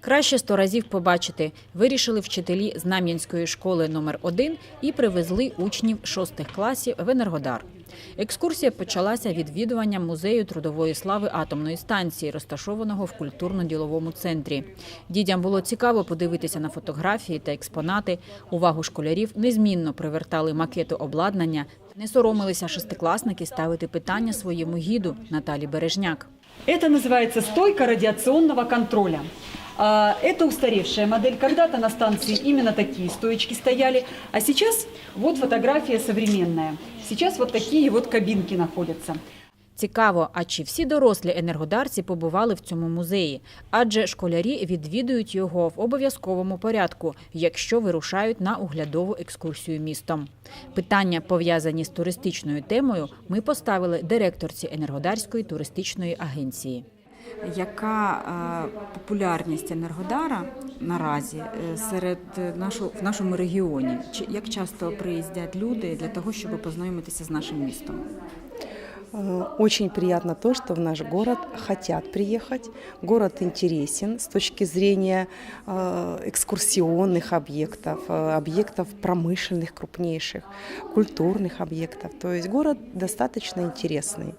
Краще сто разів побачити. Вирішили вчителі Знам'янської школи номер 1 і привезли учнів шостих класів в Енергодар. Екскурсія почалася відвідуванням музею трудової слави атомної станції, розташованого в культурно-діловому центрі. Дітям було цікаво подивитися на фотографії та експонати. Увагу школярів незмінно привертали макети обладнання. Не соромилися шестикласники ставити питання своєму гіду Наталі Бережняк. Это называется стойка радиационного контроля. А, Это устаревшая модель. Когда-то на станции именно такие стоечки стояли, а сейчас вот фотография современная. Сейчас вот такие вот кабинки находятся. Цікаво, а чи всі дорослі енергодарці побували в цьому музеї? Адже школярі відвідують його в обов'язковому порядку, якщо вирушають на оглядову екскурсію містом. Питання, пов'язані з туристичною темою, ми поставили директорці Енергодарської туристичної агенції Яка е, популярність Енергодара наразі е, серед нашого в нашому регіоні? Чи як часто приїздять люди для того, щоб познайомитися з нашим містом? Э, Очень приятно то, что в наш город хотят приехать. Город интересен с точки зрения э, экскурсионных объектов, э, объектов промышленных крупнейших, культурных объектов. То есть город достаточно интересный.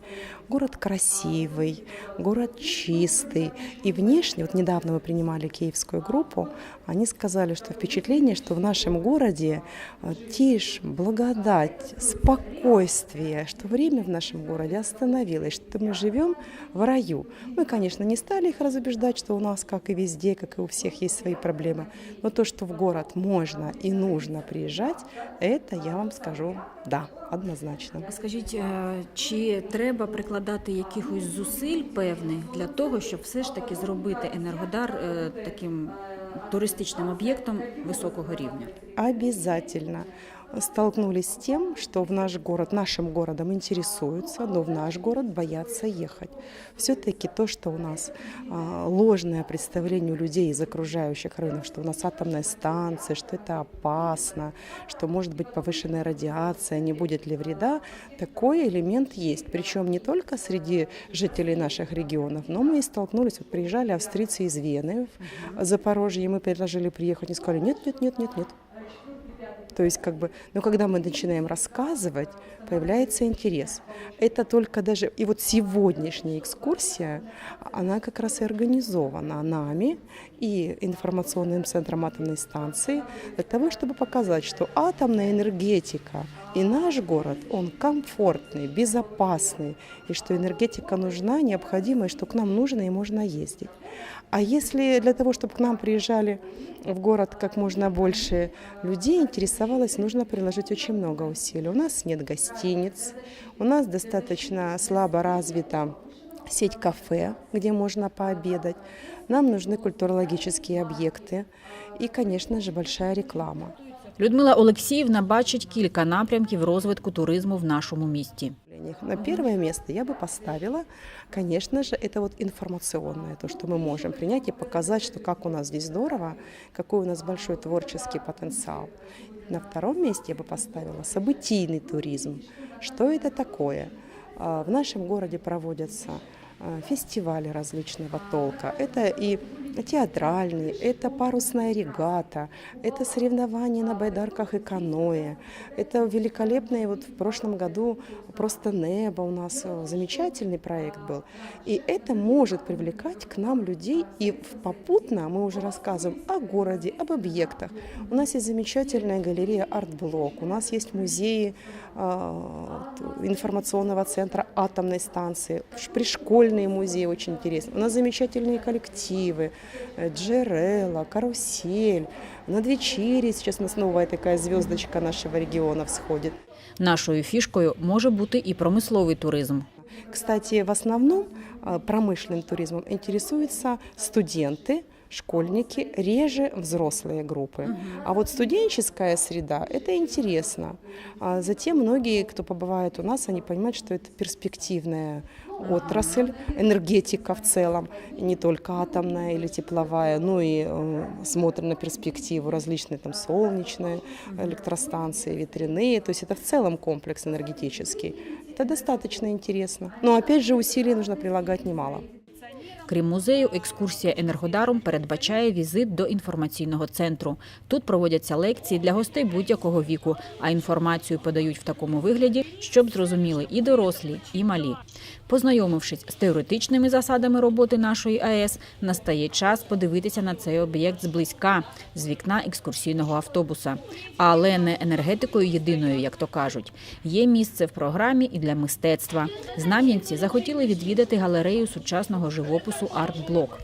Город красивый, город чистый. И внешне, вот недавно мы принимали киевскую группу, они сказали, что впечатление, что в нашем городе э, тишь, благодать, спокойствие, что время в нашем городе остановилось, что мы живем в раю. Мы, конечно, не стали их разубеждать, что у нас, как и везде, как и у всех, есть свои проблемы. Но то, что в город можно и нужно приезжать, это я вам скажу да, однозначно. Скажіть, е, чи треба прикладати якихось зусиль певних для того, щоб все ж таки зробити Енергодар е, таким туристичним об'єктом високого рівня? Обязательно столкнулись с тем, что в наш город, нашим городом интересуются, но в наш город боятся ехать. Все-таки то, что у нас а, ложное представление у людей из окружающих районов, что у нас атомная станция, что это опасно, что может быть повышенная радиация, не будет ли вреда, такой элемент есть. Причем не только среди жителей наших регионов, но мы и столкнулись, вот приезжали австрийцы из Вены, в Запорожье, мы предложили приехать, они сказали, нет, нет, нет, нет, нет. То есть, как бы, но когда мы начинаем рассказывать, появляется интерес. Это только даже, и вот сегодняшняя экскурсия, она как раз и организована нами и информационным центром атомной станции для того, чтобы показать, что атомная энергетика и наш город, он комфортный, безопасный, и что энергетика нужна, необходима, и что к нам нужно и можно ездить. А если для того, чтобы к нам приезжали в город как можно больше людей интересовалось, нужно приложить очень много усилий. У нас нет гостиниц, у нас достаточно слабо развита сеть кафе, где можно пообедать. Нам нужны культурологические объекты и, конечно же, большая реклама. Людмила Олексіївна бачить кілька напрямків розвитку туризму в нашому місті. На первое место я бы поставила, конечно же, это вот информационное, то, что мы можем принять и показать, что как у нас здесь здорово, какой у нас большой творческий потенциал. На втором месте я бы поставила событийный туризм. Что это такое? А, В нашем городе проводятся а, фестивали различного толка. Это и театральные, это парусная регата, это соревнования на байдарках и каноэ, это великолепные, вот в прошлом году просто небо у нас э, замечательный проект был. И это может привлекать к нам людей, и в- попутно мы уже рассказываем о городе, об объектах. У нас есть замечательная галерея «Артблок», у нас есть музеи а, т- информационного центра атомной станции, ш- пришкольные музеи очень интересные. У нас замечательные коллективы, э, Джерела, Карусель. Над вечерей сейчас у нас новая такая звездочка нашего региона всходит. Нашою фішкою може бути і промисловий туризм. Кстати, в основном а, промышленным туризмом интересуются студенты, школьники, реже взрослые группы. А вот студенческая среда – это интересно. А затем многие, кто побывает у нас, они понимают, что это перспективная отрасль, энергетика в целом, и не только атомная или тепловая, но и э, смотрим на перспективу различные там солнечные электростанции, ветряные, то есть это в целом комплекс энергетический. Это достаточно интересно. Но опять же усилий нужно прилагать немало. Крім музею, екскурсія Енергодаром передбачає візит до інформаційного центру. Тут проводяться лекції для гостей будь-якого віку, а інформацію подають в такому вигляді, щоб зрозуміли і дорослі, і малі. Познайомившись з теоретичними засадами роботи нашої АЕС, настає час подивитися на цей об'єкт зблизька з вікна екскурсійного автобуса. Але не енергетикою єдиною, як то кажуть. Є місце в програмі і для мистецтва. Знам'янці захотіли відвідати галерею сучасного живопису «Артблок».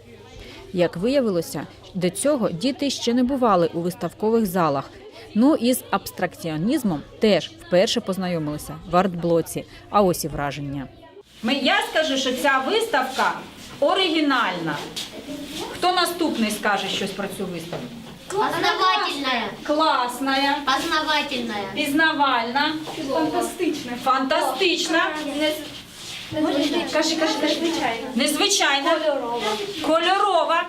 Як виявилося, до цього діти ще не бували у виставкових залах. Ну і з абстракціонізмом теж вперше познайомилися в артблоці. А ось і враження. Я скажу, що ця виставка оригінальна. Хто наступний скаже щось про цю виставку? Познавательная. Класна, Познавательная. пізнавальна, фантастична. Фантастична. Кажи, кажи, незвичайна. Незвичайна. Кольорова.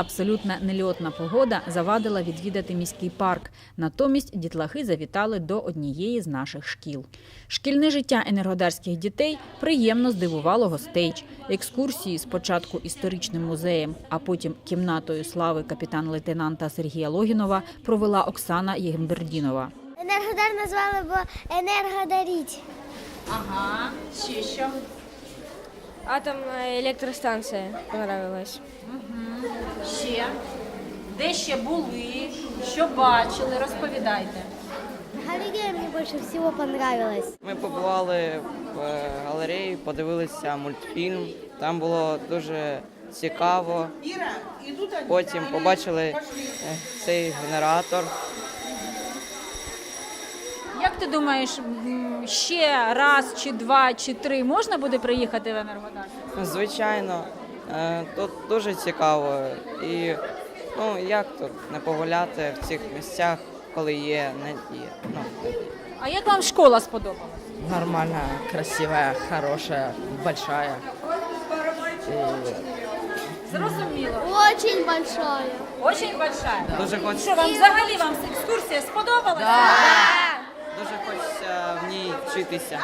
Абсолютно нельотна погода завадила відвідати міський парк. Натомість дітлахи завітали до однієї з наших шкіл. Шкільне життя енергодарських дітей приємно здивувало гостей. Екскурсії спочатку історичним музеєм, а потім кімнатою слави капітан-лейтенанта Сергія Логінова провела Оксана Єгембердінова. Енергодар назвали, бо енергодаріть. Ага, ще що? Атомная электростанция понравилась. Ще. Де ще були? Що бачили? Розповідайте. Галерея мені більше всього понравилась. Ми побували в е, галереї, подивилися мультфільм. Там було дуже цікаво. Потім побачили е, цей генератор. Як ти думаєш, м, ще раз, чи два, чи три можна буде приїхати в Енергодар? Звичайно, е, тут дуже цікаво. І ну як тут не погуляти в цих місцях, коли є надія. Ну, А як вам школа сподобалась? Нормальная, красивая, хорошая, большая. Зрозуміло. Очень большая. дуже Що вам взагалі вам екскурсія хочеться в ній вчитися.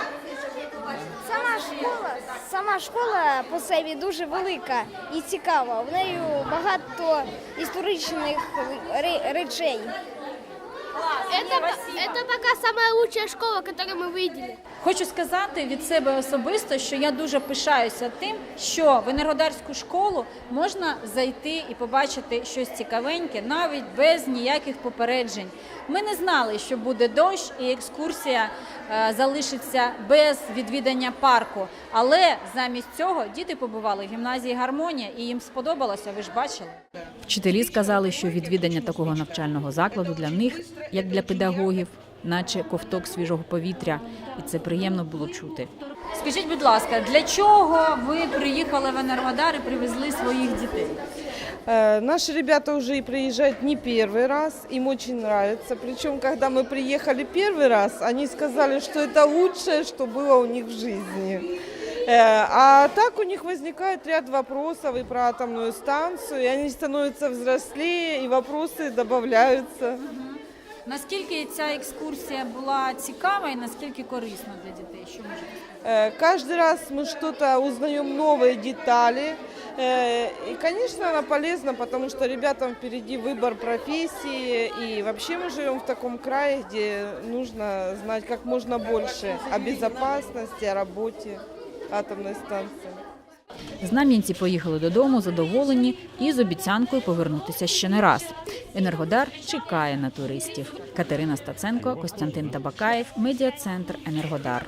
Сама школа, сама школа по собі дуже велика і цікава. В неї багато історичних ре- речей. Это, это пока самая лучшая школа, которую мы видели. Хочу сказати від себе особисто, що я дуже пишаюся тим, що в енергодарську школу можна зайти і побачити щось цікавеньке, навіть без ніяких попереджень. Ми не знали, що буде дощ, і екскурсія е, залишиться без відвідання парку. Але замість цього діти побували в гімназії Гармонія, і їм сподобалося. Ви ж бачили. Вчителі сказали, що відвідання такого навчального закладу для них, як для педагогів, наче ковток свіжого повітря, і це приємно було чути. Скажіть, будь ласка, для чого ви приїхали в Енергодар і привезли своїх дітей? Э, Наши ребята уже и приезжают не первый раз, им очень нравится. Причем, когда мы приехали первый раз, они сказали, что это лучшее, что было у них в жизни. Э, А так у них возникает ряд вопросов и про атомную станцию, и они становятся взрослее, и вопросы добавляются. Наскільки ця екскурсія була цікава і наскільки корисна для дітей? Що можете сказати? Э, Каждый раз мы что-то узнаем, новые детали. Э, И, конечно, она полезна, потому что ребятам впереди выбор профессии. И вообще мы живем в таком крае, где нужно знать как можно больше о безопасности, о работе Атомной станції. Знам'янці поїхали додому задоволені і з обіцянкою повернутися ще не раз. Енергодар чекає на туристів. Катерина Стаценко, Костянтин Табакаєв, медіа-центр Енергодар.